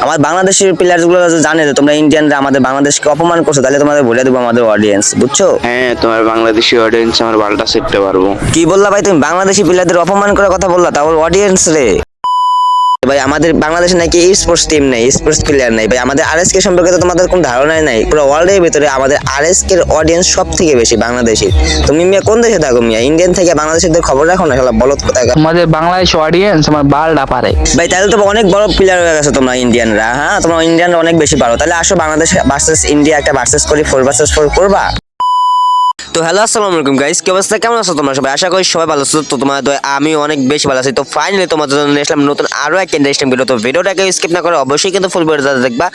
আমার বাংলাদেশের প্লেয়ারগুলো জানে যে তোমরা ইন্ডিয়ানরা আমাদের বাংলাদেশকে অপমান করছ তাহলে তোমাদের বলে দেবো আমাদের অডিয়েন্স বুঝছ? হ্যাঁ তোমার বাংলাদেশি অডিয়েন্স আমার বালটা সেটতে পারব। কি বললা ভাই তুমি? বাংলাদেশি প্লেয়ারদের অপমান করার কথা বললা তারপর অডিয়েন্স রে। ভাই আমাদের বাংলাদেশে নাকি স্পোর্টস টিম নেই স্পোর্টস প্লেয়ার নেই। ভাই আমাদের আরএসকে সম্পর্কে তো তোমাদের কোনো ধারণাই নাই। পুরো ওয়ার্ল্ডের ভিতরে আমাদের আর আরএসকে অডিয়েন্স সব থেকে বেশি বাংলাদেশি। তুমি মিয়া কোন দেশে থাকো মিয়া? ইন্ডিয়ান থেকে বাংলাদেশের খবর রাখো না শালা বলত কোথায় আমাদের বাংলাদেশ অডিয়েন্স আমার বালটা পারে। ভাই তাহলে তো অনেক বড় প্লেয়ার হয়ে গেছে তোমরা ইন্ডিয়ানরা হ্যাঁ? তোমরা ইন্ডিয়ানরা অনেক বেশি পারো। তাহলে আসো বাংলাদেশ ভার্সেস ইন্ডিয়া একটা ভার্সেস করি ফোর ভার্সেস ফোর করবা? তো হ্যালো, আসসালামু আলাইকুম গাইস কি অবস্থা? কেমন আছো তোমরা সবাই? আশা করি সবাই ভালো আছো। তো দোয়ায় আমি অনেক বেশি ভালো আছি। তো ফাইনালি তোমাদের জন্য নিয়ে আসলাম নতুন আরও একটা ইন্টারেস্টিং ভিডিও তো ভিডিওটাকে স্কিপ না করে অবশ্যই কিন্তু ফুল ভিডিও দেখবা।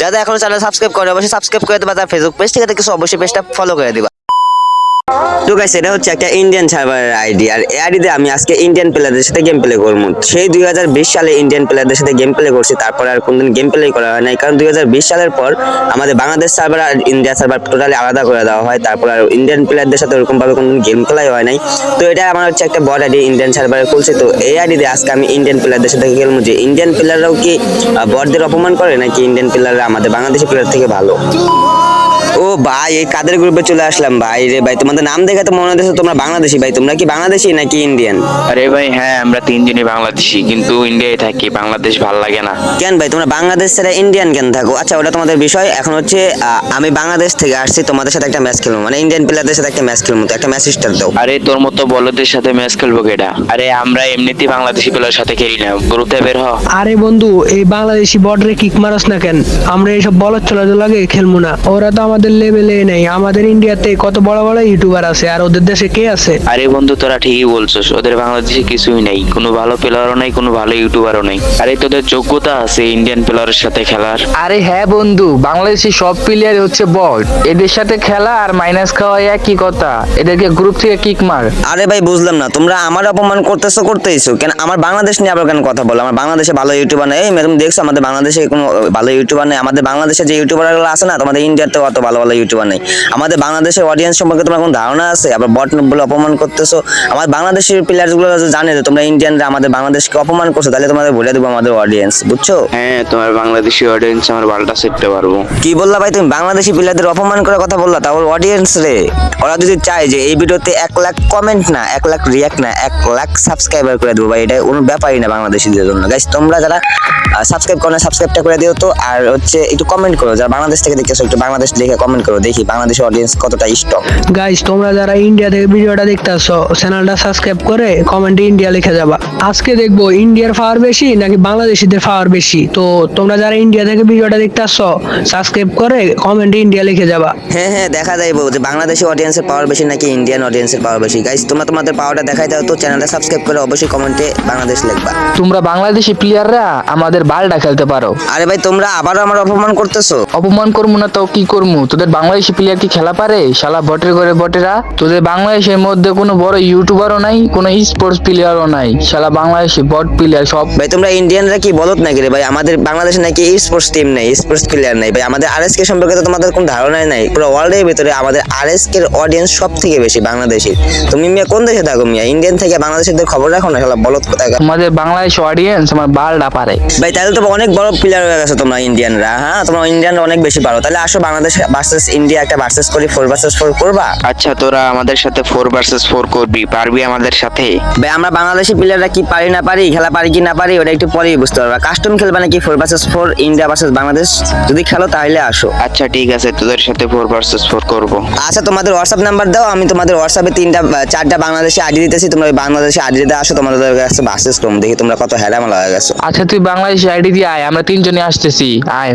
যারা এখনও চ্যানেল সাবস্ক্রাইব করে অবশ্যই সাবস্ক্রাইব করে দেবা। তার ফেসবুক পেজ থেকে কিছু অবশ্যই পেজটা ফলো করে দিবা। তো গাইস এটা হচ্ছে একটা ইন্ডিয়ান সার্ভারের আইডি আর এই আইডিতে আমি আজকে ইন্ডিয়ান প্লেয়ারদের সাথে গেম প্লে করব। সেই দুই হাজার বিশ সালে ইন্ডিয়ান প্লেয়ারদের সাথে গেম প্লে করছি, তারপর আর কোনদিন গেম প্লে করা হয় নাই, কারণ দুই হাজার বিশ সালের পর আমাদের বাংলাদেশ সার্ভার আর ইন্ডিয়া সার্ভার টোটালি আলাদা করে দেওয়া হয়, তারপর আর ইন্ডিয়ান প্লেয়ারদের সাথে ওরকম ভাবে কোনদিন গেম খেলাই হয় নাই। তো এটা আমার হচ্ছে একটা বড় আইডি ইন্ডিয়ান সার্ভারে খুলছে, তো এই আইডিতে আজকে আমি ইন্ডিয়ান প্লেয়ারদের সাথে খেলব যে ইন্ডিয়ান প্লেয়াররাও কি বড়দের অপমান করে, নাকি ইন্ডিয়ান প্লেয়াররা আমাদের বাংলাদেশি প্লেয়ার থেকে ভালো? ও ভাই এই কাদের গ্রুপে চলে আসলাম ভাই রে ভাই? তোমাদের নাম দেখে তো মনে হচ্ছে তোমরা বাংলাদেশি ভাই। তোমরা কি বাংলাদেশি নাকি ইন্ডিয়ান আরে ভাই হ্যাঁ আমরা তিনজনই বাংলাদেশি কিন্তু ইন্ডিয়ায় থাকি বাংলাদেশ ভালো লাগে না। কেন ভাই? তোমরা বাংলাদেশ ছেড়ে ইন্ডিয়ান কেন থাকো? আচ্ছা ওটা তোমাদের বিষয়। এখন হচ্ছে আমি বাংলাদেশ থেকে আসছি তোমাদের সাথে একটা ম্যাচ খেলব। মানে ইন্ডিয়ান প্লেয়ারদের সাথে একটা ম্যাচ খেলব তো একটা ম্যাচ স্টার্ট দাও। আরে তোর মতো বলদের সাথে ম্যাচ খেলব কেটা আরে আমরা এমনিতেই বাংলাদেশি প্লেয়ার সাথে খেলি না। গ্রুপে বের হ। আরে বন্ধু এই বাংলাদেশি বর্ডারে কিক মারাস না কেন? আমরা এইসব বলার চলাচল লাগে খেলব না। ওরা তো আমাদের লেভেলে নেই। আমাদের ইন্ডিয়াতে কত বড় বড় ইউটিউবার আছে আর ওদের দেশে কে আছে? আরে বন্ধু তোরা ঠিকই বলছস। ওদের বাংলাদেশে কিছুই নেই। কোনো ভালো প্লেয়ারও নেই কোনো ভালো ইউটিউবারও নেই। আরে তোদের যোগ্যতা আছে ইন্ডিয়ান প্লেয়ারের সাথে খেলার? আরে হ্যাঁ বন্ধু বাংলাদেশি সব প্লেয়ার হচ্ছে বট এদের সাথে খেলা আর মাইনাস খাওয়া একই কথা। এদেরকে গ্রুপ থেকে কিক মার। আরে ভাই বুঝলাম না। তোমরা আমার অপমান করতেছো করতেইছো। কেন? আমার বাংলাদেশ নিয়ে আবার কেন কথা বলো? আমার বাংলাদেশে ভালো ইউটিউবার নেই। তুমি দেখছ আমাদের বাংলাদেশে কোনো ভালো ইউটিউবার নেই। আমাদের বাংলাদেশে যে ইউটিউবারগুলো আছে না তোমাদের ইন্ডিয়াতে অত ভালো ভালো ভালো ইউটিউবার নেই। আমাদের বাংলাদেশের অডিয়েন্স সম্পর্কে তোমার কোনো ধারণা আছে? আবার বট বলে অপমান করতেছো? আমার বাংলাদেশের প্লেয়ার্সগুলো যদি জানে যে তোমরা ইন্ডিয়ানরা আমাদের বাংলাদেশকে অপমান করছ তাহলে তোমাদের বলে দেবো আমাদের অডিয়েন্স বুঝছ? হ্যাঁ তোমার বাংলাদেশি অডিয়েন্স আমার বালটা সেটতে পারব। কি বললা ভাই তুমি? বাংলাদেশি প্লেয়ারদের অপমান করার কথা বললা তারপর অডিয়েন্স রে। ওরা যদি চায় যে এই ভিডিওতে এক লাখ কমেন্ট না এক লাখ রিয়াক্ট না এক লাখ সাবস্ক্রাইবার করে দেবো ভাই এটা কোনো ব্যাপারই না বাংলাদেশিদের জন্য। গাইস তোমরা যারা সাবস্ক্রাইব করো না সাবস্ক্রাইবটা করে দিও তো। আর হচ্ছে একটু কমেন্ট করো যারা বাংলাদেশ থেকে দেখতেছো একটু বাংলাদেশ দেখে কমেন্ট করো দেখি বাংলাদেশের অডিয়েন্স কতটা স্ট্রং গাইস তোমরা যারা ইন্ডিয়া থেকে ভিডিওটা দেখতেছো চ্যানেলটা সাবস্ক্রাইব করে কমেন্টে ইন্ডিয়া লিখে যাবা। আজকে দেখব ইন্ডিয়ার পাওয়ার বেশি নাকি বাংলাদেশিদের পাওয়ার বেশি? তো তোমরা যারা ইন্ডিয়া থেকে ভিডিওটা দেখতেছো সাবস্ক্রাইব করে কমেন্টে ইন্ডিয়া লিখে যাবা। হ্যাঁ হ্যাঁ দেখা যাইবো যে বাংলাদেশি অডিয়েন্সের পাওয়ার বেশি নাকি ইন্ডিয়ান অডিয়েন্সের পাওয়ার বেশি। গাইস তোমরা তোমাদের পাওয়ারটা দেখাই দাও তো চ্যানেলটা সাবস্ক্রাইব করে অবশ্যই কমেন্টে বাংলাদেশ লিখবা। তোমরা বাংলাদেশি প্লেয়াররা আমাদের বালটা খেলতে পারো। আরে ভাই তোমরা আবারও আমার অপমান করতেছো? অপমান করব না তো কি করব? তোদের বাংলাদেশি প্লেয়ার কি খেলা পারে? শালা বটের করে বটেরা। তোদের বাংলাদেশের মধ্যে কোনো বড় ইউটিউবারও নাই কোনো স্পোর্টস প্লেয়ারও নাই। শালা বাংলাদেশি বট প্লেয়ার সব। ভাই তোমরা ইন্ডিয়ানরা কি বলত নাকি রে ভাই? আমাদের বাংলাদেশে নাকি স্পোর্টস টিম নেই স্পোর্টস প্লেয়ার নেই। ভাই আমাদের আরএসকে সম্পর্কে তো তোমাদের কোনো ধারণাই নাই। পুরো ওয়ার্ল্ডের ভিতরে আমাদের আরএসকে এর অডিয়েন্স সব থেকে বেশি বাংলাদেশি। তুমি মিয়া কোন দেশে থাকো মিয়া? ইন্ডিয়ান থেকে বাংলাদেশের খবর রাখো না শালা বলত কোথায়? আমাদের বাংলাদেশ অডিয়েন্স আমার বালটা পারে। ভাই তাহলে তো অনেক বড় প্লেয়ার হয়ে গেছে তোমরা ইন্ডিয়ানরা হ্যাঁ? তোমরা ইন্ডিয়ানরা অনেক বেশি পারো তাহলে আসো বাংলাদেশ ভার্সেস ইন্ডিয়া একটা ভার্সেস করি ফোর ভার্সেস ফোর করবা? আচ্ছা তোরা আমাদের সাথে ফোর ভার্সেস ফোর করবি পারবি আমাদের সাথে? ভাই আমরা বাংলাদেশি প্লেয়াররা কি পারি না পারি খেলা পারি কি না পারি ওটা একটু পরেই বুঝতে পারবা। কাস্টম খেলবা নাকি four versus four India versus Bangladesh যদি খেলো তাহলে আসো। আচ্ছা ঠিক আছে তোদের সাথে ফোর ভার্সেস ফোর করব। আচ্ছা তোমাদের হোয়াটসঅ্যাপ নাম্বার দাও আমি তোমাদের হোয়াটসঅ্যাপে তিনটা চারটা বাংলাদেশে আইডি দিতেছি তোমরা ওই বাংলাদেশে আইডি দিতে আসো তোমাদের কাছে ভার্সেস করুন দেখি তোমরা কত হেরামালা হয়ে গেছো। আচ্ছা তুই বাংলাদেশি আইডি দিয়ে আয় আমরা তিনজনে আসতেছি আয়।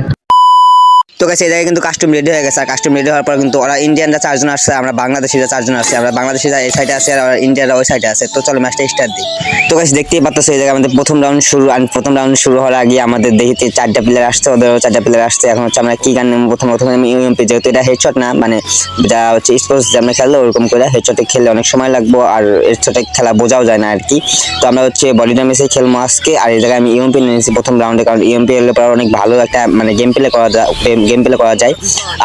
তো কাছে এই কিন্তু কাস্টম রেডি হয়ে গেছে। আর কাস্টম রেডি হওয়ার পর কিন্তু ওরা ইন্ডিয়ানরা চারজন আসছে, আমরা বাংলাদেশিরা চারজন আসছে। আমরা বাংলাদেশিরা এই সাইডে আছে আর ইন্ডিয়ানরা ওই সাইডে আছে। তো চলো ম্যাচটা স্টার্ট দিই। তো কাছে দেখতেই পাচ্ছ এই জায়গায় আমাদের প্রথম রাউন্ড শুরু। প্রথম রাউন্ড শুরু হওয়ার আগে আমাদের দেখিতে চারটা প্লেয়ার আসছে, ওদেরও চারটা প্লেয়ার আসছে। এখন হচ্ছে আমরা কী গান প্রথম প্রথম আমি ইউএমপি যেহেতু এটা হেডশট না মানে যা হচ্ছে স্পোর্টস আমরা খেললে ওরকম করে হেডশটে খেললে অনেক সময় লাগবো। আর হেডশটে খেলা বোঝাও যায় না আর কি তো আমরা হচ্ছে বডি ড্যামেজে খেলব আজকে। আর এই জায়গায় আমি ইউএমপি নিয়েছি প্রথম রাউন্ডে কারণ ইউএমপি এলে পর অনেক ভালো একটা মানে গেম প্লে করা যায় গেম প্লে করা যায়।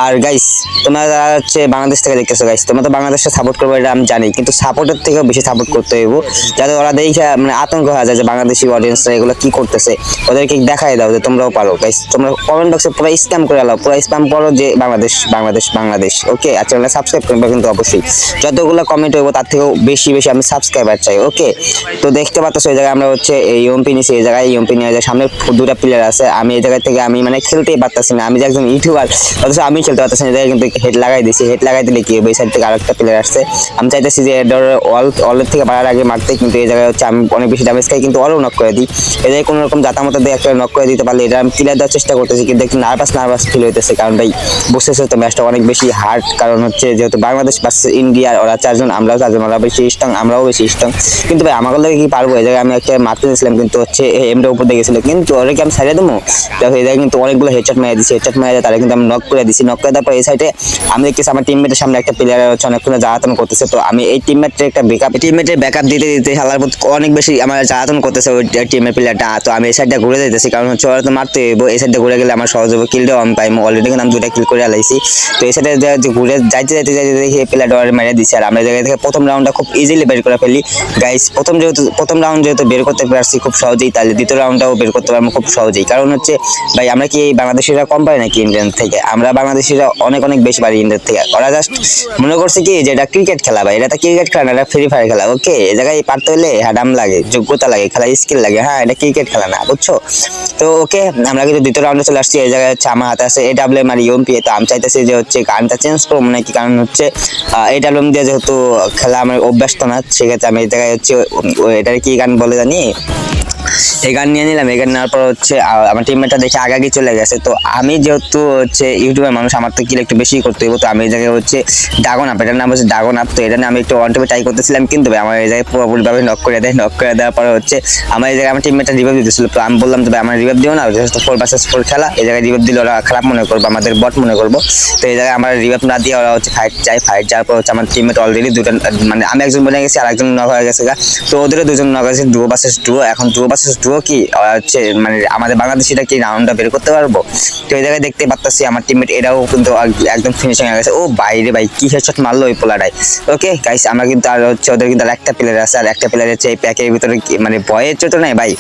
আর গাইস তোমরা হচ্ছে বাংলাদেশ থেকে দেখতেছো গাইস তোমরা তো বাংলাদেশে সাপোর্ট করবে এটা আমি জানি, কিন্তু সাপোর্টের থেকেও বেশি সাপোর্ট করতে হইব। যাতে ওরা দেখে মানে আতঙ্ক হয়ে যায় যে বাংলাদেশি অডিয়েন্সরা এগুলো কি করতেছে। ওদেরকে দেখাই দাও যে তোমরাও পারো। গাইস তোমরা কমেন্ট বক্সে পুরো স্ক্যাম করে আলো পুরো স্প্যাম করো যে বাংলাদেশ বাংলাদেশ বাংলাদেশ ওকে আর চ্যানেলে সাবস্ক্রাইব করবে কিন্তু অবশ্যই। যতগুলো কমেন্ট হইব তার থেকেও বেশি বেশি আমি সাবস্ক্রাইবার চাই ওকে তো দেখতে পাচ্ছ এই জায়গায় আমরা হচ্ছে এই ইউএমপি নিছি, এই জায়গায় ইউএমপি নিয়ে সামনে দুটা প্লেয়ার আছে। আমি এই জায়গা থেকে আমি মানে খেলতেই পারতাছি না। আমি যে একজন ইউটিউবার অথচ আমি খেলতে পারতাছি না কিন্তু হেড লাগাই দিয়েছি হেড লাগাই দিলে কি হবে? এই সাইড থেকে আরেকটা প্লেয়ার আসছে। আমি চাইতেছি যে এটার অল অলের থেকে বাড়ার আগে মারতে, কিন্তু এই জায়গায় হচ্ছে আমি অনেক বেশি ড্যামেজ খাই, কিন্তু অরও নক করে দিই। এই কোনো রকম জাতা মতো দিয়ে একটা নক করে দিতে পারলে এটা আমি ক্লিয়ার দেওয়ার চেষ্টা করতেছি, কিন্তু একটু নার্ভাস নার্ভাস ফিল হইতেছে, কারণ ভাই বুঝতেছো তো ম্যাচটা অনেক বেশি হার্ড কারণ হচ্ছে যেহেতু বাংলাদেশ ভার্সেস ইন্ডিয়া, ওরা চারজন, আমরাও চারজন, ওরা বেশি স্ট্রং আমরাও বেশি স্ট্রং কিন্তু ভাই, আমার লাগে কি পারব? এই জায়গায় আমি একটা মারতে দিয়েছিলাম কিন্তু হচ্ছে এমটা উপর দিয়ে গেছিল। কিন্তু ওরা কি আমি সাইডে দেবো? দেখো এই জায়গায় কিন্তু অনেকগুলো হেডশট মেরে দিচ্ছি হেডশট মেরে তারা কিন্তু আমি নক করে দিচ্ছি নক করে দেওয়ার পর এই সাইডে আমি দেখতেছি আমার টিমমেটের সামনে একটা প্লেয়ার হচ্ছে অনেকক্ষণ জ্বালাতন করতেছে। তো আমি এই টিমমেটের একটা ব্যাকআপ টিমমেটের ব্যাকআপ দিতে দিতে হালার প্রতি অনেক বেশি আমার জ্বালাতন করতেছে ওই টিমের প্লেয়ারটা তো আমি এই সাইডটা ঘুরে যেতেছি কারণ হচ্ছে ওরা তো মারতে হইব। এই সাইডটা ঘুরে গেলে আমার সহজ হবে কিলটাও আমি পাইবো অলরেডি কিন্তু আমি দুটা কিল করে আলাইছি তো এই সাইডে ঘুরে যাইতে যাইতে যাইতে দেখি এই প্লেয়ারটা ওরা মেরে দিচ্ছে আর আমরা জায়গা থেকে প্রথম রাউন্ডটা খুব ইজিলি বের করে ফেলি। গাইস প্রথম যেহেতু প্রথম রাউন্ড যেহেতু বের করতে পারছি খুব সহজেই, তাহলে দ্বিতীয় রাউন্ডটাও বের করতে পারব খুব সহজেই। কারণ হচ্ছে, ভাই, আমরা কি বাংলাদেশিরা কম পারি নাকি? ইন্ডিয়ান থেকে। আমরা বাংলাদেশিরা অনেক অনেক বেশি পারি ইন্ডিয়ান থেকে। ওরা জাস্ট মনে করছে কি যে এটা ক্রিকেট খেলা ভাই, এটা তো ক্রিকেট খেলা না, এটা ফ্রি ফায়ার খেলা ওকে এ জায়গায় পারতে হলে হ্যাডাম লাগে, যোগ্যতা লাগে খেলা স্কিল লাগে হ্যাঁ এটা ক্রিকেট খেলা না, বুঝছ? তো ওকে আমরা কিন্তু দ্বিতীয় রাউন্ডে চলে আসছি, এই জায়গায় হচ্ছে আমার হাতে আছে এ ডাব্লিউ আর ইউএমপি তো আমি চাইতেছি যে হচ্ছে গানটা চেঞ্জ করব নাকি কারণ হচ্ছে এ ডাব্লিউ দিয়ে যেহেতু খেলা আমার অভ্যাস তো না, সেক্ষেত্রে আমি এই জায়গায় হচ্ছে এটার কি গান বলে জানি? এই গান নিয়ে নিলাম, এই গান নেওয়ার পর হচ্ছে আমার টিমমেটটা দেখে আগাগি চলে গেছে। তো আমি যেহেতু হচ্ছে ইউটিউবের মানুষ, আমার তো কিল একটু বেশি করতে হইব। তো আমি এই জায়গায় হচ্ছে ডাগন আপ এটার নাম হচ্ছে ডাগন আপ তো এটা নিয়ে আমি একটু ওয়ান ট্রাই করতেছিলাম, কিন্তু ভাই আমার এই জায়গায় পুরোপুরিভাবে নক করে দেয় নক করে দেওয়ার পরে হচ্ছে আমার এই জায়গায় আমার টিমমেটটা রিভাইভ দিতেছিল। তো আমি বললাম যে, ভাই, আমার রিভাইভ দিও না যেহেতু ফোর ভার্সেস ফোর খেলা। এই জায়গায় রিভাইভ দিলে ওরা খারাপ মনে করব, আমাদের বট মনে করব। তো এই জায়গায় আমার রিভাইভ না দিয়ে ওরা হচ্ছে ফাইট চাই ফাইট যাওয়ার পর হচ্ছে আমার টিমমেট অলরেডি দুটো মানে আমি একজন বলে গেছি আর একজন নক হয়ে গেছে। তো ওদেরও দুজন নক হয়েছে ডুয়ো ভার্সেস ডুয়ো এখন ডুয়ো ভার্সেস ডুয়ো কি হচ্ছে মানে আমাদের বাংলাদেশিটা কি রাউন্ডটা বের করতে পারব? তো এই জায়গায় দেখতে পাচ্ছি আমার টিমমেট এরাও কিন্তু একদম ফিনিশিং হয়ে গেছে। ও বাইরে ভাই, কি হেডশট মারলো ওই পোলাটাই। ওকে গাইস আমরা কিন্তু আর হচ্ছে ওদের কিন্তু আর একটা প্লেয়ার আছে, আর একটা প্লেয়ার হচ্ছে এই প্যাকের ভিতরে মানে বয়ের চোট নাই ভাই,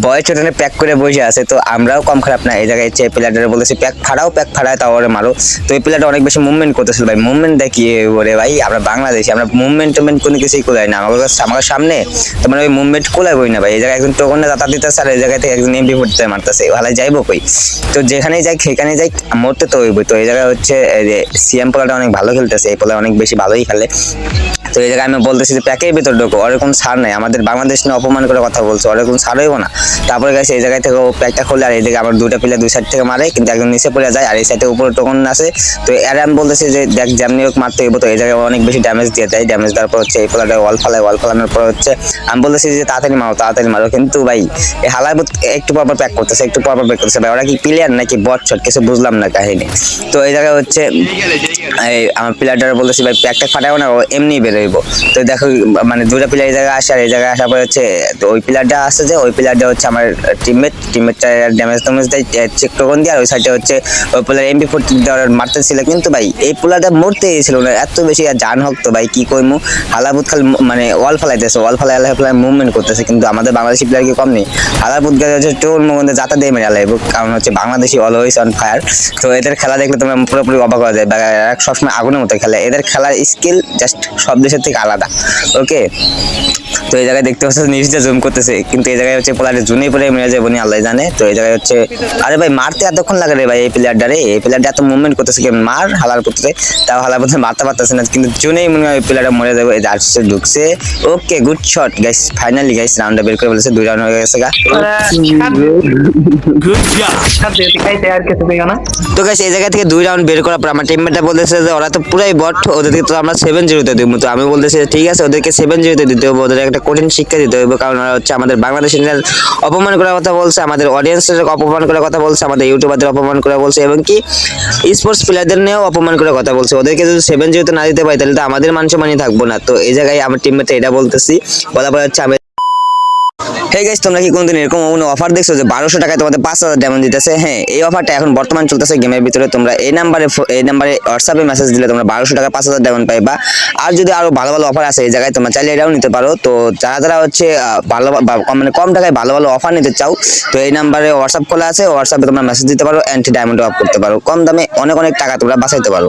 বয়ের চোট প্যাক করে বসে আছে। তো আমরাও কম খারাপ না, এই জায়গায় হচ্ছে প্লেয়ারটা বলেছি প্যাক ফাড়াও প্যাক ফাড়ায়, তাও ওরে মারো। তো এই প্লেয়ারটা অনেক বেশি মুভমেন্ট করতেছিল ভাই মুভমেন্ট দেখি, ওরে ভাই, আমরা বাংলাদেশি, আমরা মুভমেন্ট টুভমেন্ট কোনো কিছুই কোলাই না। আমাদের কাছে- আমার সামনে তো মানে ওই মুভমেন্ট কোলাই বই না ভাই, এই জায়গায় একজন টোকন যাতা দিতেছে আর এই জায়গায় থেকে একজন এমপি ফুটতে মারতেছে ভালো যাইবো কই? তো যেখানেই যাই সেখানে যাই, মরতে তো হইবই। তো এই জায়গায় হচ্ছে সিএম পোলাটা অনেক ভালো খেলতেছে, এই পোলা অনেক বেশি ভালোই খেলে। তো এই জায়গায় আমি বলতেছি যে, প্যাকের ভিতর ঢোকো ওরকম ছাড় নাই। আমাদের বাংলাদেশ নিয়ে অপমান করে কথা বলছে ওরকম সার হইব না। তারপরে গেছে এই জায়গায় থেকে ও প্যাকটা খুলে আর এই দিকে আমার দুটা প্লেয়ার দুই সাইড থেকে মারে, কিন্তু একজন নিচে পড়ে যায় আর এই সাইডে উপরে টোকন আছে তো এর আমি বলতেছি যে, দেখ যেমনি হোক মারতে হইব তো, এই জায়গায় অনেক বেশি ড্যামেজ দিয়ে দেয়। ড্যামেজ দেওয়ার পর হচ্ছে এই পোলাটা ওয়াল ফালায় ওয়াল ফালানোর পর হচ্ছে, আমি বলতেছি যে, তাড়াতাড়ি মারো তাড়াতাড়ি মারো। কিন্তু ভাই এই হালার একটু পর পর প্যাক করতেছে, একটু পর পর প্যাক করতেছে ভাই। ওরা কি প্লেয়ার নাকি বট শট কিছু বুঝলাম না কাহিনী। তো এই জায়গায় হচ্ছে, এই আমার প্লেয়ারটা বলতেছি, ভাই প্যাকটা ফাটাও না, ও এমনি বেরোইব তো দেখো মানে দুটা প্লেয়ার এই জায়গায় আসে, আর এই জায়গায় আসার পরে হচ্ছে ওই প্লেয়ারটা আসছে যে, ওই প্লেয়ারটা হচ্ছে আমার টিমমেট টিমমেটটা ড্যামেজ ট্যামেজ দেয় চেক টোকন দিয়ে, আর ওই সাইডে হচ্ছে, ওই প্লেয়ার এমপি ফোর্টি দেওয়ার মারতেছিল। কিন্তু ভাই, এই প্লেয়ারটা মরতে গেছিল না, এত বেশি আর জান হোক তো ভাই, কি কইমু? হালাবুত খাল মানে ওয়াল ফেলাইতেছে ওয়াল ফেলাই ফেলাই মুভমেন্ট করতেছে, কিন্তু আমাদের বাংলাদেশি প্লেয়ার কি কম নেই হালাবুত গাছ হচ্ছে টোর মধ্যে যাতা দিয়ে আলাইব কারণ হচ্ছে বাংলাদেশি অলওয়েজ অন ফায়ার তো এদের খেলা দেখলে তোমরা পুরোপুরি অবাক হয়ে যায় সবসময় আগুনের মতো খেলে। এদের খেলার স্কিল জাস্ট সব দেশের থেকে আলাদা। ওকে তো এই জায়গায় দেখতে পাচ্ছ, নির্দিষ্ট জুম করতেছে। কিন্তু এই জায়গায় হচ্ছে প্লেয়ারের জুনে পরে মেরে যাবে উনি আল্লাহ জানে। তো এই জায়গায় হচ্ছে, আরে ভাই, মারতে এতক্ষণ লাগে রে ভাই এই প্লেয়ারটা রে এই প্লেয়ারটা এত মুভমেন্ট করতেছে কি? মার হালার করতেছে। তাও হালার করতে মারতে পারতেছে না। কিন্তু জুনেই মনে হয় প্লেয়ারটা মরে যাবে। এই যে ঢুকছে। Okay good shot guys finally guys রাউন্ডটা বের করে বলেছে, দুই রাউন্ড হয়ে গেছে গা। তো গাইস এই জায়গা থেকে দুই রাউন্ড বের করার পর আমার টিমমেটটা বলতেছে যে ওরা তো পুরাই বট ওদেরকে তো আমরা সেভেন জিরোতে দিব। তো আমি বলতেছি ঠিক আছে ওদেরকে সেভেন জিরোতে দিতে হবে ওদের একটা কঠিন শিক্ষা দিতে হবে কারণ ওরা হচ্ছে আমাদের বাংলাদেশের অপমান করার কথা বলছে আমাদের অডিয়েন্সের অপমান করার কথা বলছে আমাদের ইউটিউবারদের অপমান করে বলছে এবং কি স্পোর্টস প্লেয়ারদের নিয়েও অপমান করে কথা বলছে। ওদেরকে যদি সেভেন জিরোতে না দিতে পারি তাহলে তো আমাদের মান সম্মানই থাকব না। তো এই জায়গায় আমার টিমমেটটা এটা বলতেছি বলা পরে হচ্ছে আমি হে গাইস তোমরা কি কোনদিন এরকম কোনো অফার দেখছ যে বারোশো টাকায় তোমাদের পাঁচ হাজার ডায়মন্ড দিতেছে? হ্যাঁ এই অফারটা এখন বর্তমান চলতেছে গেমের ভিতরে। তোমরা এই নাম্বারে এই নাম্বারে হোয়াটসঅ্যাপে মেসেজ দিলে তোমরা বারোশো টাকা পাঁচ হাজার ডায়মন্ড পাইবা। আর যদি আরও ভালো ভালো অফার আছে এই জায়গায়, তোমরা চাইলে এটাও নিতে পারো। তো যারা যারা হচ্ছে ভালো মানে কম টাকায় ভালো ভালো অফার নিতে চাও, তো এই নাম্বারে হোয়াটসঅ্যাপ খোলা আছে। হোয়াটসঅ্যাপে তোমরা মেসেজ দিতে পারো অ্যান্টি ডায়মন্ড অফ করতে পারো। কম দামে অনেক অনেক টাকা তোমরা বাঁচাইতে পারো।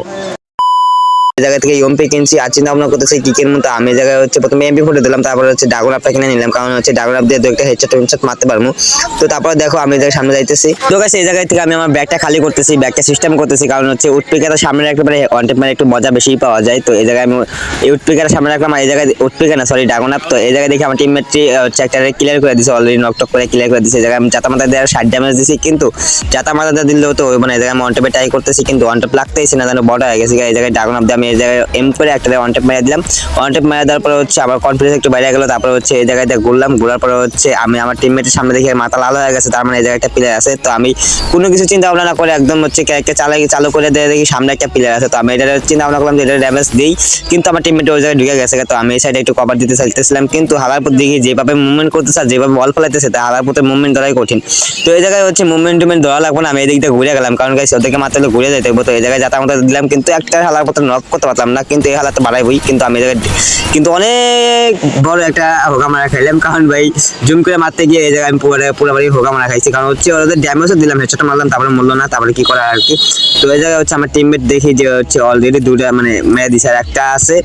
জায়গা থেকে এমপি কিনছি আর চিন্তা ভাবনা করতেছি কিকের মতো আমি জায়গায় হচ্ছে প্রথমে এমপি ফুটে দিলাম, তারপরে হচ্ছে ডাগর আপটা কিনে নিলাম, কারণ হচ্ছে ডাগর আপ দিয়ে দু একটা হেডশট হেডশট মারতে পারব। তো তারপরে দেখো আমি জায়গায় সামনে যাইতেছি। তো এই জায়গা থেকে আমি আমার ব্যাগটা খালি করতেছি ব্যাগটা সিস্টেম করতেছি, কারণ হচ্ছে উটপিকাটা সামনে একেবারে ওয়ান্টেড মানে একটু মজা বেশি পাওয়া যায়। তো এই জায়গায় আমি এই সামনে রাখলাম, আর এই জায়গায় উটপিকা না সরি ডাগন আপ। তো এই জায়গায় দেখি আমার টিমমেটটি হচ্ছে একটা ক্লিয়ার করে দিছে অলরেডি নক টক করে ক্লিয়ার করে দিছে। এই জায়গায় আমি চাতা মাথা দেওয়ার ষাট ড্যামেজ দিছি, কিন্তু চাতা মাথা দিলেও তো মানে এই জায়গায় আমি ওয়ান্টেপে ট্রাই করতেছি, কিন্তু ওয়ান্টেপ লাগতেইছে না, যেন বড় হয়ে গেছে। এই জায়গায় ডাগন আপ দিয়ে আমি এই জায়গায় এম করে একটা ওয়ান টেপ মেরে দিলাম। ওয়ান মেরে দেওয়ার পরে হচ্ছে আমার কনফিডেন্স একটু বাইরে গেলো, তারপরে হচ্ছে এই জায়গায় ঘুরলাম, ঘোরার পরে হচ্ছে আমি আমার টিমমেটের সামনে দেখে মাথা লাল হয়ে গেছে, তার মানে এই জায়গায় একটা প্লেয়ার আছে। তো আমি কোনো কিছু চিন্তা ভাবনা না করে একদম হচ্ছে ক্যারেক্টার চালাই চালু করে দিয়ে দেখি সামনে একটা প্লেয়ার আছে। তো আমি এটা চিন্তা ভাবনা করলাম যে এটা ড্যামেজ দিই, কিন্তু আমার টিমমেট ওই জায়গায় ঢুকে গেছে। তো আমি এই সাইডে একটু কভার দিতে চাইতেছিলাম, কিন্তু হালারপুর দেখি যেভাবে মুভমেন্ট করতেছে আর যেভাবে বল ফেলাইতেছে, তা হালারপুরের মুভমেন্ট ধরাই কঠিন। তো এই জায়গায় হচ্ছে মুভমেন্ট টুভমেন্ট ধরা লাগবে না, আমি এই দিকটা ঘুরে গেলাম, কারণ গাইছে ওদেরকে হলে ঘুরে যেতে হবে তো এই জায়গায় যাতা মতো দিলাম, কিন্তু একটা হালার পথে নক করতে পারতাম না, কিন্তু এই হালাতে বাড়াইবই, কিন্তু আমি কিন্তু অনেক বড় একটা হোকা মারা খাইলাম। কারণ ভাই, জুম করে মারতে গিয়ে এই জায়গায় আমি পুরো পুরোপুরি হোকা মারা খাইছি। কারণ হচ্ছে ওদের ড্যামেজও দিলাম হেডশট মারলাম, তারপরে মূল্য না, তারপরে কি করার আর কি? তো এই জায়গায় হচ্ছে আমার টিমমেট দেখি যে হচ্ছে অলরেডি দুটা মানে মেয়ে দিছে আর একটা আছে।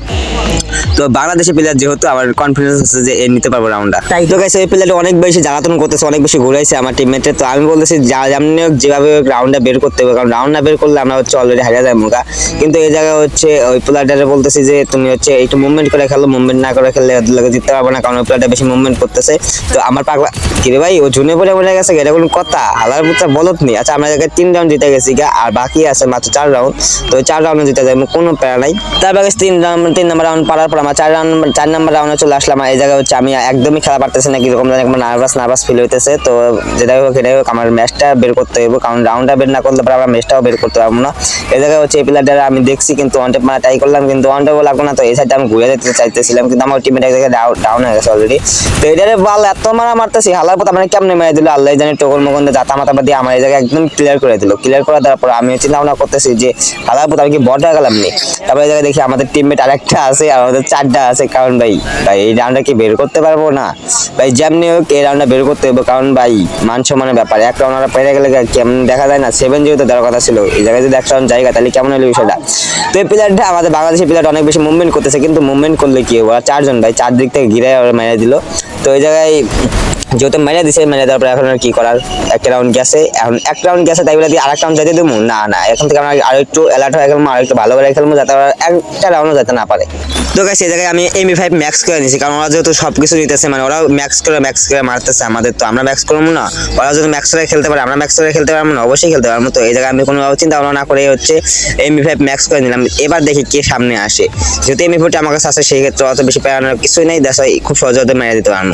তো বাংলাদেশি প্লেয়ার যেহেতু আমার কনফিডেন্স আছে যে এ নিতে পারব রাউন্ডটা তাই। তো গাইছে এই প্লেয়ারটা অনেক বেশি জ্বালাতন করতেছে অনেক বেশি ঘুরাইছে আমার টিমমেটে তো আমি বলতেছি যা যেমনি হোক যেভাবে রাউন্ডটা বের করতে হবে কারণ রাউন্ড না বের করলে আমরা হচ্ছে অলরেডি হারিয়ে যায় মুখা। কিন্তু এই জায়গায় হচ্ছে ওই প্লেয়ারটা বলতেছি যে তুমি হচ্ছে একটু মুভমেন্ট করে খেলো মুভমেন্ট না করে খেললে লোকে জিততে পারব না কারণ ওই প্লেয়ারটা বেশি মুভমেন্ট করতেছে। তো আমার পাগলা কিরে ভাই ও জুনে পড়ে মরে গেছে এটা কোনো কথা? হালার পুত্রা বলত নি? আচ্ছা আমরা জায়গায় তিন রাউন্ড জিতে গেছি গা আর বাকি আছে মাত্র চার রাউন্ড তো চার রাউন্ডে জিতে যাবে কোনো প্যারা নাই। তারপর তিন রাউন্ড তিন নম্বর রাউন্ড পারার পর আমার চার রাউন্ড চার নম্বর রাউন্ডে চলে আসলাম এই জায়গায় হচ্ছে আমি একদমই খেলা পারতেছি না, কীরকম জানি নার্ভাস নার্ভাস ফিল হইতেছে। তো যেটাই হোক এটাই হোক, আমার ম্যাচটা বের করতে হবে কারণ রাউন্ডটা বের না করলে পরে আমরা ম্যাচটাও বের করতে পারব না। এই জায়গায় হচ্ছে এই প্লেয়ারটা আমি দেখছি, কিন্তু ওয়ান টেপ মারা ট্রাই করলাম, কিন্তু ওয়ান টেপও লাগল না, তো এই সাইডে আমি ঘুরে যেতে চাইতেছিলাম, কিন্তু আমার টিমের এক জায়গায় ডাউন হয়ে গেছে অলরেডি তো এটারে বল এত মারা মারতেছি, হালার পথ মানে কেমনে মেরে দিল আল্লাহ জানি টোকর মগন জাতা মাথা দিয়ে আমার এই জায়গায় একদম ক্লিয়ার করে দিল। ক্লিয়ার করে দেওয়ার পর আমি চিন্তা ভাবনা করতেছি যে, হালার পথ আমি কি বড় হয়ে গেলাম নি? তারপরে এই জায়গায় দেখি আমাদের টিমমেট আরেকটা আছে, আর আমাদের চারটা আছে, কারণ ভাই ভাই এই রাউন্ডটা কি বের করতে পারব না? ভাই, যেমনি হোক, এই রাউন্ডটা বের করতে হবে কারণ ভাই মান সম্মানের ব্যাপার। এক রাউন্ড পেরে গেলে কেমন দেখা যায় না? সেভেন যেহেতু দেওয়ার কথা ছিল, এই জায়গায় যদি এক রাউন্ড জায়গা তাহলে কেমন হলো বিষয়টা? তো এই প্লেয়ারটা আমাদের বাংলাদেশের প্লেয়ার অনেক বেশি মুভমেন্ট করতেছে, কিন্তু মুভমেন্ট করলে কি হবে? চারজন, ভাই চার দিক থেকে ঘিরে মেরে দিল। তো এই জায়গায় যেহেতু মেরে দিছে, মেরে দেওয়ার পরে এখন আর কি করার? একটা রাউন্ড গেছে, এখন এক রাউন্ড গেছে, তাই বলে দিয়ে আরেক রাউন্ড যেতে দেবো? না না, এখন থেকে আমরা আরও একটু অ্যালার্ট হয়ে খেলব আর একটু ভালো করে খেলব, যাতে একটা রাউন্ডও যেতে না পারে। তো গাইস এই জায়গায় আমি এমই ফাইভ ম্যাক্স করে নিয়েছি কারণ ওরা যেহেতু সব কিছু দিতেছে মানে ওরা ম্যাক্স করে ম্যাক্স করে মারতেছে আমাদের তো, আমরা ম্যাক্স করব না। ওরা যদি ম্যাক্স করে খেলতে পারে, আমরা ম্যাক্স করে খেলতে পারব না, অবশ্যই খেলতে পারব। তো এই জায়গায় আমি কোনো চিন্তা ভাবনা না করে হচ্ছে এমবি ফাইভ ম্যাক্স করে নিলাম। এবার দেখি কে সামনে আসে। যেহেতু এমবি ফোরটি আমার কাছে আছে, সেই ক্ষেত্রে অত বেশি প্যারানোর কিছুই নেই দেশ খুব সহজে মেরে দিতে পারব।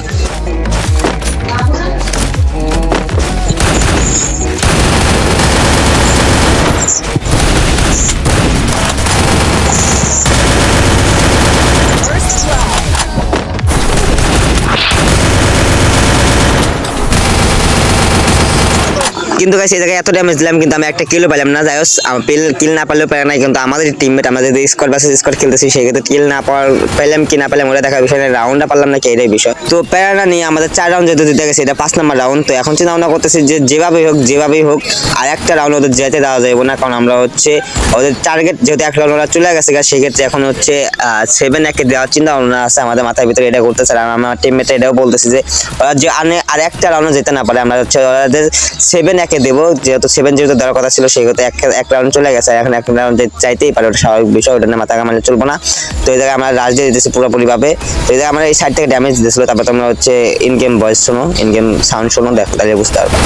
কিন্তু গাইস এই জায়গায় এত ড্যামেজ দিলাম, কিন্তু আমি একটা কিলও পেলাম না। যাই হোক পিল কিল না পারলেও পারে নাই, কিন্তু আমাদের টিমমেট আমাদের যে স্কোয়াড বাসে স্কোয়াড খেলতেছি সেক্ষেত্রে কিল না পাওয়ার, পেলাম কি না পেলাম, ওটা দেখার বিষয় নেই। রাউন্ডটা পারলাম না কি, এটাই বিষয়। তো প্যারাটা নিয়ে আমাদের চার রাউন্ড যেহেতু দিতে গেছে, এটা পাঁচ নাম্বার রাউন্ড তো এখন চিন্তা ভাবনা করতেছি যে যেভাবেই হোক যেভাবেই হোক, আর একটা রাউন্ড ওদের যেতে দেওয়া যাবে না, কারণ আমরা হচ্ছে ওদের টার্গেট যেহেতু এক রাউন্ড ওরা চলে গেছে সেক্ষেত্রে এখন হচ্ছে সেভেন একে দেওয়ার চিন্তা ভাবনা আছে আমাদের মাথার ভিতরে, এটা করতেছে। আর আমার টিমমেট এটাও বলতেছে যে, ওরা যে আর একটা রাউন্ড যেতে না পারে, আমরা হচ্ছে ওদের সেভেন একে দেবো, যেহেতু সেভেন যেহেতু দেওয়ার কথা ছিল সেহেতু এক এক রাউন্ড চলে গেছে। এখন এক রাউন্ড চাইতেই পারে, ওটা স্বাভাবিক বিষয়, ওটা নিয়ে মাথা কামালে চলবো না। তো এই জায়গায় আমরা রাজ দিয়ে দিতেছি পুরোপুরিভাবে। তো এই জায়গায় আমরা এই সাইড থেকে ড্যামেজ দিয়েছিল তারপর তোমরা হচ্ছে ইন গেম ভয়েস শোনো ইন গেম সাউন্ড শোনো, দেখো, তাহলে বুঝতে পারবে।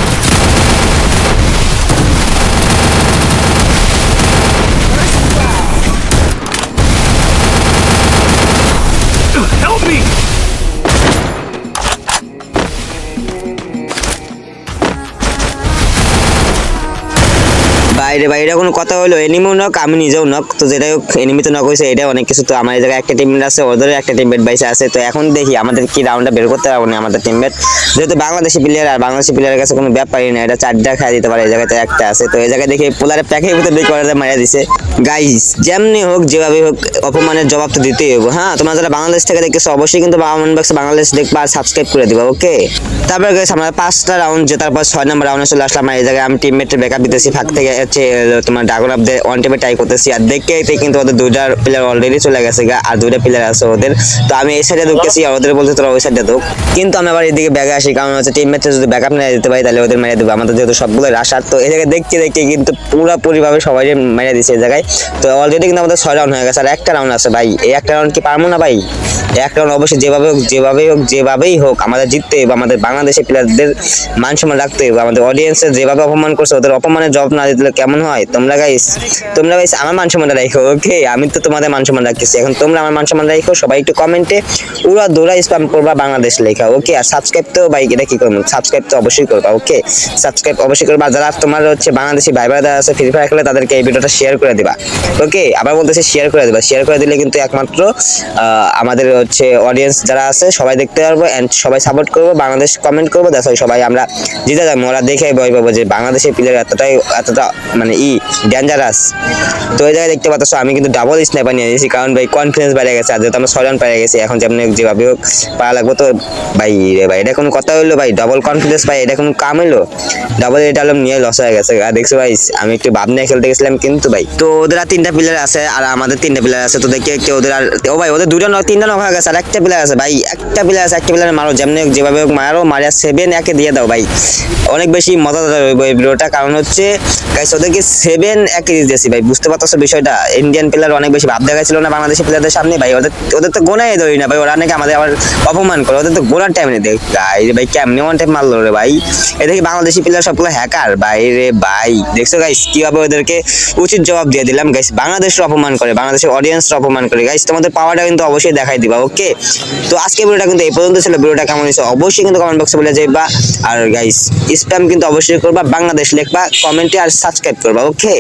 বাইরে বাইরে কোনো কথা হলো। এনিমিও নক, আমি নিজেও নক। তো যেটাই হোক এনিমি তো নক হয়েছে এটা অনেক কিছু। তো আমার জায়গায় একটা টিমমেট আছে ওদের একটা টিমমেট বাইসে আছে। তো এখন দেখি আমাদের কি রাউন্ডটা বের করতে পারব না আমাদের টিমমেট যেহেতু বাংলাদেশি প্লেয়ার আর বাংলাদেশি প্লেয়ারের কাছে কোনো ব্যাপারই না এটা চারটা খাই দিতে পারে, এই জায়গাতে একটা আছে। তো এই জায়গায় দেখি পোলারে প্যাকের ভিতরে দেখে ওরা মারিয়া দিছে। গাইস যেমনি হোক, যেভাবে হোক, অপমানের জবাব তো দিতেই হবে হ্যাঁ তোমরা যারা বাংলাদেশ থেকে দেখতেছো, অবশ্যই কিন্তু বক্সে বাংলাদেশ দেখবা আর সাবস্ক্রাইব করে দিবা ওকে তারপর গাইস আমরা পাঁচটা রাউন্ড জেতার পর ছয় নম্বর রাউন্ডে চলে আসলাম। এই জায়গায় আমি টিমমেটের ব্যাকআপ দিতেছি, ফাঁক থেকে, হচ্ছে তোমার ড্রাগন আপ ওয়ান টিমে ট্রাই করতেছি, আর দেখতে দেখতে কিন্তু ওদের দুইটা প্লেয়ার অলরেডি চলে গেছে গা, আর দুইটা প্লেয়ার আছে ওদের। তো আমি এই সাইডে ঢুকেছি আর ওদের বলতে তোরা ওই সাইডে ঢুক। কিন্তু আমি আবার এদিকে ব্যাগে আসি, কারণ হচ্ছে টিমমেটে যদি ব্যাকআপ না দিতে পারি, তাহলে ওদের মেরে দেবো। আমাদের যেহেতু সবগুলো রাশার তো এই জায়গায় দেখতে দেখতে কিন্তু পুরোপুরি ভাবে সবাই মেরে দিছে এই জায়গায়। তো অলরেডি কিন্তু আমাদের ছয় রাউন্ড হয়ে গেছে, আর একটা রাউন্ড আছে ভাই। এই একটা রাউন্ড কি পারব না ভাই? এক রাউন্ড অবশ্যই যেভাবে হোক, যেভাবেই হোক যেভাবেই হোক, আমাদের জিততে হবে আমাদের বাংলাদেশের প্লেয়ারদের মান সম্মান রাখতে হবে আমাদের অডিয়েন্সের যেভাবে অপমান করছে, ওদের অপমানের জব না দিতে কেমন হয়? তোমরা গাইস তোমরা গাইস আমার মান সম্মান রাখো ওকে আমি তো তোমাদের মান সম্মান রাখতেছি। এখন তোমরা আমার মান সম্মান রাখো, সবাই একটু কমেন্টে উড়া দৌড়া স্প্যাম করবা বাংলাদেশ লেখা ওকে আর সাবস্ক্রাইব তো ভাই, এটা কি করব? সাবস্ক্রাইব তো অবশ্যই করবা ওকে সাবস্ক্রাইব অবশ্যই করবা। যারা তোমার হচ্ছে বাংলাদেশি ভাই ব্রাদার আছে ফ্রি ফায়ার খেলে তাদেরকে এই ভিডিওটা শেয়ার করে দিবা ওকে আবার বলতেছি শেয়ার করে দিবা। শেয়ার করে দিলে কিন্তু একমাত্র আমাদের হচ্ছে অডিয়েন্স যারা আছে, সবাই দেখতে পারব এন্ড সবাই সাপোর্ট করব, বাংলাদেশ কমেন্ট করব। দেখো সবাই আমরা জিতে যাব, ওরা দেখে ভয় পাবো যে বাংলাদেশের প্লেয়ার এতটাই, এতটা মানে ই ডেঞ্জারাস তো এই জায়গায় দেখতে পাচ্ছ, আমি কিন্তু ডাবল স্নাইপার নিয়ে নিয়েছি, কারণ ভাই কনফিডেন্স বেড়ে গেছে, আর যেহেতু আমরা ছয় রান পেয়ে গেছি, এখন যেমন যেভাবে হোক পারা লাগবো তো, ভাই রে ভাই, এটা কোনো কথা হইল ভাই? ডবল কনফিডেন্স ভাই এটা কোনো কাম হইল? ডাবল এটা হলাম নিয়ে লস হয়ে গেছে। আর দেখছ ভাই, আমি একটু ভাব নিয়ে খেলতে গেছিলাম কিন্তু ভাই, তো ওদের আর তিনটা প্লেয়ার আছে, আর আমাদের তিনটা প্লেয়ার আছে, তো দেখি একটু ওদের আর, ও ভাই, ওদের দুটো নয়, তিনটা নক হয়ে গেছে, আর একটা প্লেয়ার আছে ভাই, একটা প্লেয়ার আছে, একটা প্লেয়ার মারো, যেমনি হোক, যেভাবে হোক মারো মারিয়া সেভেন একে দিয়ে দাও ভাই। অনেক বেশি মজাদার হইব এই ভিডিওটা কারণ হচ্ছে গাইস ওদেরকে সেভেন একে দিয়েছি ভাই, বুঝতে পারছ বিষয়টা? ইন্ডিয়ান প্লেয়ার অনেক বেশি ভাব দেখাচ্ছিল না বাংলাদেশি প্লেয়ারদের সামনে, ভাই, ওদের ওদের তো গোনাই ধরি না, ভাই, ওরা নাকি আমাদের আবার অপমান করে, ওদের তো গোনার টাইম নেই। দেখ, ভাই ভাই, কেমনি ওয়ান টাইম মারলো রে ভাই? এ দেখি বাংলাদেশি প্লেয়ার সবগুলো হ্যাকার ভাই, রে ভাই। দেখছ গাইস কীভাবে ওদেরকে উচিত জবাব দিয়ে দিলাম গাইস বাংলাদেশের অপমান করে, বাংলাদেশের অডিয়েন্স অপমান করে। গাইস তোমাদের পাওয়ারটা কিন্তু অবশ্যই দেখাই দিবা ওকে তো আজকে ভিডিওটা কিন্তু এই পর্যন্ত ছিল, ভিডিওটা কেমন হয়েছে অবশ্যই কিন্তু কমেন্ট বক্সে বলে যাইবা। আর গাইস স্প্যাম কিন্তু অবশ্যই করবা, বাংলাদেশ লিখবা কমেন্টে আর সাবস্ক্রাইব করবা ওকে